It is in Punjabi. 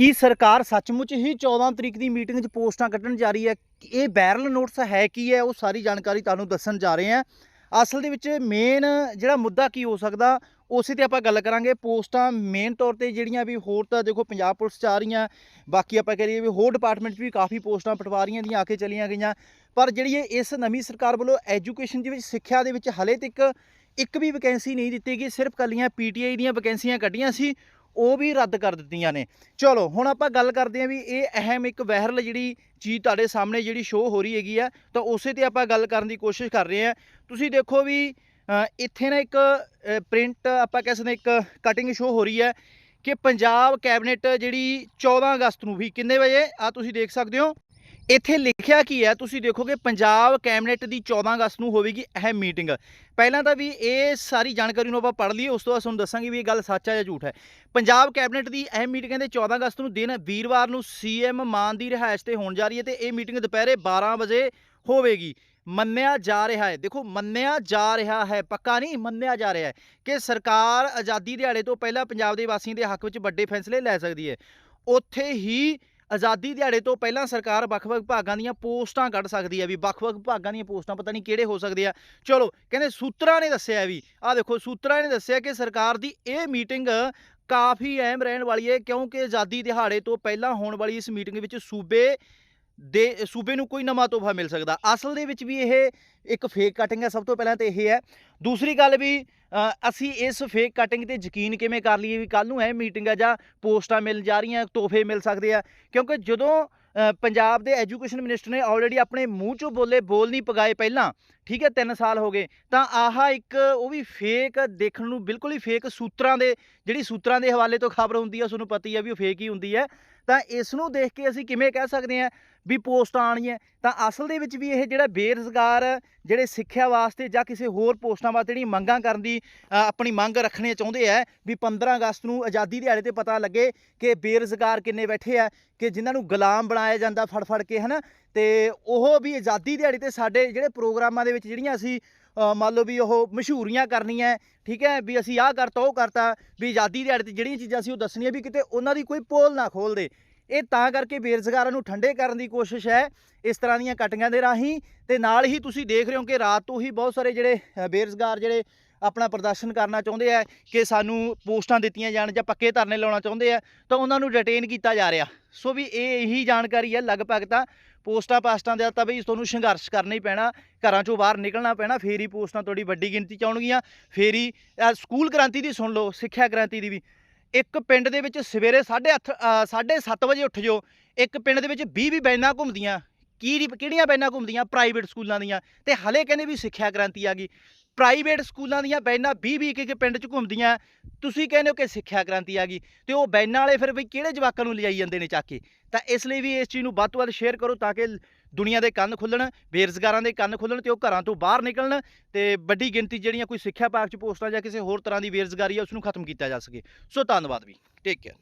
ਕੀ ਸਰਕਾਰ ਸੱਚਮੁੱਚ ਹੀ 14 ਤਰੀਕ ਦੀ ਮੀਟਿੰਗ 'ਚ ਪੋਸਟਾਂ ਕੱਢਣ ਜਾ ਰਹੀ ਹੈ? ਇਹ ਵਾਇਰਲ ਨੋਟਸ ਹੈ ਕੀ ਹੈ? ਉਹ ਸਾਰੀ ਜਾਣਕਾਰੀ ਤੁਹਾਨੂੰ ਦੱਸਣ ਜਾ ਰਹੇ ਹਾਂ। ਅਸਲ ਦੇ ਵਿੱਚ ਮੇਨ ਜਿਹੜਾ ਮੁੱਦਾ ਕੀ ਹੋ ਸਕਦਾ, ਉਸੇ ਤੇ ਆਪਾਂ ਗੱਲ ਕਰਾਂਗੇ। ਪੋਸਟਾਂ ਮੇਨ ਤੌਰ ਤੇ ਜਿਹੜੀਆਂ ਵੀ ਹੋਰ ਤਾਂ ਦੇਖੋ ਪੰਜਾਬ ਪੁਲਿਸ ਚ ਆ ਰਹੀਆਂ, ਬਾਕੀ ਆਪਾਂ ਕਹਿ ਲਈਏ ਵੀ ਹੋਰ ਡਿਪਾਰਟਮੈਂਟ 'ਚ ਵੀ ਕਾਫੀ ਪੋਸਟਾਂ ਪਟਵਾਰੀਆਂ ਦੀਆਂ ਆ ਕੇ ਚਲੀਆਂ ਗਈਆਂ। ਪਰ ਜਿਹੜੀ ਇਸ ਨਵੀਂ ਸਰਕਾਰ ਵੱਲੋਂ ਐਜੂਕੇਸ਼ਨ ਦੇ ਵਿੱਚ, ਸਿੱਖਿਆ ਦੇ ਵਿੱਚ ਹਲੇ ਤੱਕ ਇੱਕ ਵੀ ਵੈਕੈਂਸੀ ਨਹੀਂ ਦਿੱਤੀ ਗਈ, ਸਿਰਫ ਕੱਲੀਆਂ ਪੀਟੀਆਈ ਦੀਆਂ ਵੈਕੈਂਸੀਆਂ ਕੱਢੀਆਂ ਸੀ। ਉਹ ਵੀ ਰੱਦ ਕਰ ਦਿੱਤੀਆਂ ਨੇ। ਚਲੋ, ਹੁਣ ਆਪਾਂ ਗੱਲ ਕਰਦੇ ਹਾਂ ਵੀ ਇਹ ਅਹਿਮ ਇੱਕ ਵਾਇਰਲ ਜਿਹੜੀ ਚੀਜ਼ ਤੁਹਾਡੇ ਸਾਹਮਣੇ ਜਿਹੜੀ ਸ਼ੋਅ ਹੋ ਰਹੀ ਹੈਗੀ ਆ, ਤਾਂ ਉਸੇ ਤੇ ਆਪਾਂ ਗੱਲ ਕਰਨ ਦੀ ਕੋਸ਼ਿਸ਼ ਕਰ ਰਹੇ ਹਾਂ। ਤੁਸੀਂ ਦੇਖੋ ਵੀ ਇੱਥੇ ਨਾ ਇੱਕ ਪ੍ਰਿੰਟ ਆਪਾਂ ਕਹਿ ਸਕਦੇ ਇੱਕ ਕਟਿੰਗ ਸ਼ੋਅ ਹੋ ਰਹੀ ਹੈ ਕਿ ਪੰਜਾਬ ਕੈਬਨਿਟ ਜਿਹੜੀ 14 ਅਗਸਤ ਨੂੰ ਵੀ, ਕਿੰਨੇ ਵਜੇ? ਆ ਤੁਸੀਂ ਦੇਖ ਸਕਦੇ ਹੋ। ਇੱਥੇ ਲਿਖਿਆ ਕੀ ਹੈ? ਤੁਸੀਂ ਦੇਖੋਗੇ ਪੰਜਾਬ ਕੈਬਨਿਟ ਦੀ 14 ਅਗਸਤ ਨੂੰ ਹੋਵੇਗੀ ਅਹਿਮ ਮੀਟਿੰਗ। ਪਹਿਲਾਂ ਤਾਂ ਵੀ ਇਹ ਸਾਰੀ ਜਾਣਕਾਰੀ ਨੂੰ ਆਪਾਂ ਪੜ੍ਹ ਲਈਏ, ਉਸ ਤੋਂ ਬਾਅਦ ਤੁਹਾਨੂੰ ਦੱਸਾਂਗੇ ਵੀ ਇਹ ਗੱਲ ਸੱਚ ਹੈ ਜਾਂ ਝੂਠ ਹੈ। ਪੰਜਾਬ ਕੈਬਨਿਟ ਦੀ ਅਹਿਮ ਮੀਟਿੰਗ ਕਹਿੰਦੇ 14 ਅਗਸਤ ਨੂੰ ਦਿਨ ਵੀਰਵਾਰ ਨੂੰ ਸੀਐਮ ਮਾਨ ਦੀ ਰਿਹਾਇਸ਼ ਤੇ ਹੋਣ ਜਾ ਰਹੀ ਹੈ ਤੇ ਇਹ ਮੀਟਿੰਗ ਦੁਪਹਿਰੇ 12 ਵਜੇ ਹੋਵੇਗੀ। ਮੰਨਿਆ ਜਾ ਰਿਹਾ ਹੈ। ਦੇਖੋ, ਮੰਨਿਆ ਜਾ ਰਿਹਾ ਹੈ, ਪੱਕਾ ਨਹੀਂ, ਮੰਨਿਆ ਜਾ ਰਿਹਾ ਹੈ ਕਿ ਸਰਕਾਰ ਆਜ਼ਾਦੀ ਦਿਹਾੜੇ ਤੋਂ ਪਹਿਲਾਂ ਪੰਜਾਬ ਦੇ ਵਾਸੀਆਂ ਦੇ ਹੱਕ ਵਿੱਚ ਵੱਡੇ ਫੈਸਲੇ ਲੈ ਸਕਦੀ ਹੈ। ਉੱਥੇ ਹੀ ਆਜ਼ਾਦੀ ਦਿਹਾੜੇ ਤੋਂ ਪਹਿਲਾਂ ਸਰਕਾਰ ਵੱਖ-ਵੱਖ ਵਿਭਾਗਾਂ ਦੀਆਂ ਪੋਸਟਾਂ ਕੱਢ ਸਕਦੀ ਹੈ ਵੀ ਵੱਖ-ਵੱਖ ਵਿਭਾਗਾਂ ਦੀਆਂ ਪੋਸਟਾਂ ਪਤਾ ਨਹੀਂ ਕਿਹੜੇ ਹੋ ਸਕਦੇ ਆ। ਚਲੋ, ਕਹਿੰਦੇ ਸੂਤਰਾਂ ਨੇ ਦੱਸਿਆ ਵੀ, ਆਹ ਦੇਖੋ, ਸੂਤਰਾਂ ਨੇ ਦੱਸਿਆ ਕਿ ਸਰਕਾਰ ਦੀ ਇਹ ਮੀਟਿੰਗ ਕਾਫੀ ਅਹਿਮ ਰਹਿਣ ਵਾਲੀ ਹੈ ਕਿਉਂਕਿ ਆਜ਼ਾਦੀ ਦਿਹਾੜੇ ਤੋਂ ਪਹਿਲਾਂ ਹੋਣ ਵਾਲੀ ਇਸ ਮੀਟਿੰਗ ਵਿੱਚ ਸੂਬੇ ਦੇ, ਸੂਬੇ ਨੂੰ ਕੋਈ ਨਵਾਂ ਤੋਹਫਾ ਮਿਲ ਸਕਦਾ। ਅਸਲ ਦੇ ਵਿੱਚ ਵੀ ਇਹ ਇੱਕ ਫੇਕ ਕਟਿੰਗ ਹੈ, ਸਭ ਤੋਂ ਪਹਿਲਾਂ ਤੇ ਇਹ ਹੈ। ਦੂਸਰੀ ਗੱਲ ਵੀ ਅਸੀਂ ਇਸ ਫੇਕ ਕਟਿੰਗ ਤੇ ਯਕੀਨ ਕਿਵੇਂ ਕਰ ਲਈਏ ਵੀ ਕੱਲ ਨੂੰ ਇਹ ਮੀਟਿੰਗ ਆ ਜਾਂ ਪੋਸਟਾਂ ਮਿਲ ਜਾ ਰਹੀਆਂ, ਤੋਹਫੇ ਮਿਲ ਸਕਦੇ ਆ? ਕਿਉਂਕਿ ਜਦੋਂ ਪੰਜਾਬ ਦੇ ਐਜੂਕੇਸ਼ਨ ਮਿਨਿਸਟਰ ਨੇ ਆਲਰੇਡੀ ਆਪਣੇ ਮੂੰਹ ਚੋਂ ਬੋਲੇ, ਬੋਲ ਨਹੀਂ ਪਗਾਏ ਪਹਿਲਾਂ, ਠੀਕ ਹੈ 3 ਸਾਲ ਹੋ ਗਏ, ਤਾਂ ਆਹ ਇੱਕ ਉਹ ਵੀ ਫੇਕ ਦੇਖਣ ਨੂੰ ਬਿਲਕੁਲ ਹੀ ਫੇਕ ਸੂਤਰਾਂ ਦੇ, ਜਿਹੜੀ ਸੂਤਰਾਂ ਦੇ ਹਵਾਲੇ ਤੋਂ ਖਬਰ ਹੁੰਦੀ ਹੈ ਤੁਹਾਨੂੰ ਪਤਾ ਹੀ ਹੈ ਵੀ ਉਹ ਫੇਕ ਹੀ ਹੁੰਦੀ ਹੈ। ਤਾਂ ਇਸ ਨੂੰ ਦੇਖ ਕੇ ਅਸੀਂ ਕਿਵੇਂ ਕਹਿ ਸਕਦੇ ਹਾਂ ਵੀ ਪੋਸਟਾਂ ਆਣੀਆਂ ਤਾਂ ਅਸਲ ਦੇ ਵਿੱਚ ਵੀ ਇਹ ਜਿਹੜਾ ਬੇਰੁਜ਼ਗਾਰ ਜਿਹੜੇ ਸਿੱਖਿਆ ਵਾਸਤੇ ਜਾਂ ਕਿਸੇ ਹੋਰ ਪੋਸਟਾਂ ਵਾਸਤੇ ਜਿਹੜੀ ਮੰਗਾਂ ਕਰਨ ਦੀ ਆਪਣੀ ਮੰਗ ਰੱਖਣੀ ਚਾਹੁੰਦੇ ਆ, ਵੀ 15 ਅਗਸਤ ਨੂੰ ਆਜ਼ਾਦੀ ਦਿਹਾੜੇ ਤੇ ਪਤਾ ਲੱਗੇ ਕਿ ਬੇਰੁਜ਼ਗਾਰ ਕਿੰਨੇ ਬੈਠੇ ਆ, ਕਿ ਜਿਨ੍ਹਾਂ ਨੂੰ ਗੁਲਾਮ ਬਣਾਇਆ ਜਾਂਦਾ ਫੜ ਫੜ ਕੇ, ਹਨਾ? ਤੇ ਉਹ ਵੀ ਆਜ਼ਾਦੀ ਦਿਹਾੜੇ ਤੇ ਸਾਡੇ ਜਿਹੜੇ ਪ੍ਰੋਗਰਾਮਾਂ ਦੇ ਵਿੱਚ ਜਿਹੜੀਆਂ ਅਸੀਂ ਮੰਨ ਲਓ ਵੀ ਉਹ ਮਸ਼ਹੂਰੀਆਂ ਕਰਨੀਆਂ, ਠੀਕ ਹੈ? ਵੀ ਅਸੀਂ ਆਹ ਕਰਤਾ, ਉਹ ਕਰਤਾ, ਵੀ ਆਜ਼ਾਦੀ ਦਿਹਾੜੇ ਤੇ ਜਿਹੜੀਆਂ ਚੀਜ਼ਾਂ ਸੀ ਉਹ ਦੱਸਣੀਆਂ, ਵੀ ਕਿਤੇ ਉਹਨਾਂ ਦੀ ਕੋਈ ਪੋਲ ਨਾ ਖੋਲ ਦੇ ਇਹ ਤਾਂ ਕਰਕੇ ਬੇਰੁਜ਼ਗਾਰਾਂ ਨੂੰ ਠੰਡੇ ਕਰਨ ਦੀ ਕੋਸ਼ਿਸ਼ ਹੈ ਇਸ ਤਰ੍ਹਾਂ ਦੀਆਂ ਕਟੀਆਂ ਦੇ ਰਾਹੀਂ। ਤੇ ਨਾਲ ਹੀ ਤੁਸੀਂ ਦੇਖ ਰਹੇ ਹੋ ਕਿ ਰਾਤ ਤੋਂ ਹੀ ਬਹੁਤ ਸਾਰੇ ਜਿਹੜੇ ਅ, ਬੇਰੁਜ਼ਗਾਰ ਜਿਹੜੇ ਆਪਣਾ ਪ੍ਰਦਰਸ਼ਨ ਕਰਨਾ ਚਾਹੁੰਦੇ ਆ ਕਿ ਸਾਨੂੰ ਪੋਸਟਾਂ ਦਿੱਤੀਆਂ ਜਾਣ ਜਾਂ ਪੱਕੇ ਧਰਨੇ ਲਾਉਣਾ ਚਾਹੁੰਦੇ ਆ ਤਾਂ ਉਹਨਾਂ ਨੂੰ ਡਿਟੇਨ ਕੀਤਾ ਜਾ ਰਿਹਾ। ਸੋ ਵੀ ਇਹ ਇਹੀ ਜਾਣਕਾਰੀ ਹੈ ਲਗਭਗ ਤਾਂ ਪੋਸਟਾਂ ਪਾਸਟਾਂ ਦੇ ਤਾਂ ਬਈ ਤੁਹਾਨੂੰ ਸੰਘਰਸ਼ ਕਰਨਾ ਹੀ ਪੈਣਾ ਘਰਾਂ ਚੋਂ ਬਾਹਰ ਨਿਕਲਣਾ ਪੈਣਾ ਫੇਰ ਹੀ ਪੋਸਟਾਂ ਤੁਹਾਡੀ ਵੱਡੀ ਗਿਣਤੀ ਚ ਆਉਣਗੀਆਂ ਫੇਰ ਹੀ ਸਕੂਲ ਕ੍ਰਾਂਤੀ ਦੀ ਸੁਣ ਲਓ ਸਿੱਖਿਆ ਕ੍ਰਾਂਤੀ ਦੀ ਵੀ। ਇੱਕ ਪਿੰਡ ਦੇ ਵਿੱਚ ਸਵੇਰੇ 8:30 7:30 ਵਜੇ ਉੱਠ ਜਾਓ। ਇੱਕ ਪਿੰਡ ਦੇ ਵਿੱਚ 20 20 ਬੈਨਾਂ ਘੁੰਮਦੀਆਂ। ਕੀ ਕਿਹੜੀਆਂ ਬੈਨਾਂ ਘੁੰਮਦੀਆਂ? ਪ੍ਰਾਈਵੇਟ ਸਕੂਲਾਂ ਦੀਆਂ। ਤੇ ਹਲੇ ਕਹਿੰਦੇ ਵੀ ਸਿੱਖਿਆ ਕ੍ਰਾਂਤੀ ਆ ਗਈ। ਪ੍ਰਾਈਵੇਟ ਸਕੂਲਾਂ ਦੀਆਂ ਬੈਨਾਂ 20 20 ਇੱਕ ਇੱਕ ਪਿੰਡ 'ਚ ਘੁੰਮਦੀਆਂ। ਤੁਸੀਂ ਕਹਿੰਦੇ ਹੋ ਕਿ ਸਿੱਖਿਆ ਕ੍ਰਾਂਤੀ ਆ ਗਈ ਤੇ ਉਹ ਬੈਨਾਂ ਵਾਲੇ ਫਿਰ ਵੀ ਕਿਹੜੇ ਜਵਾਕਾਂ ਨੂੰ ਲਿਜਾਈ ਜਾਂਦੇ ਨੇ ਚੱਕ ਕੇ? ਤਾਂ ਇਸ ਲਈ ਵੀ ਇਸ ਚੀਜ਼ ਨੂੰ ਵੱਧ ਤੋਂ ਵੱਧ ਸ਼ੇਅਰ ਕਰੋ ਤਾਂ ਕਿ ਦੁਨੀਆ ਦੇ ਕੰਨ ਖੁੱਲਣ, ਬੇਰੁਜ਼ਗਾਰਾਂ ਦੇ ਕੰਨ ਖੁੱਲਣ ਤੇ ਉਹ ਘਰਾਂ ਤੋਂ ਬਾਹਰ ਨਿਕਲਣ ਤੇ ਵੱਡੀ ਗਿਣਤੀ ਜਿਹੜੀਆਂ ਕੋਈ ਸਿੱਖਿਆ ਪਾਕ 'ਚ ਪੋਸਟਾਂ ਜਾਂ ਕਿਸੇ ਹੋਰ ਤਰ੍ਹਾਂ ਦੀ ਬੇਰੁਜ਼ਗਾਰੀ ਆ ਉਸ ਨੂੰ ਖਤਮ ਕੀਤਾ ਜਾ ਸਕੇ। ਸੋ ਧੰਨਵਾਦ ਵੀ। Take care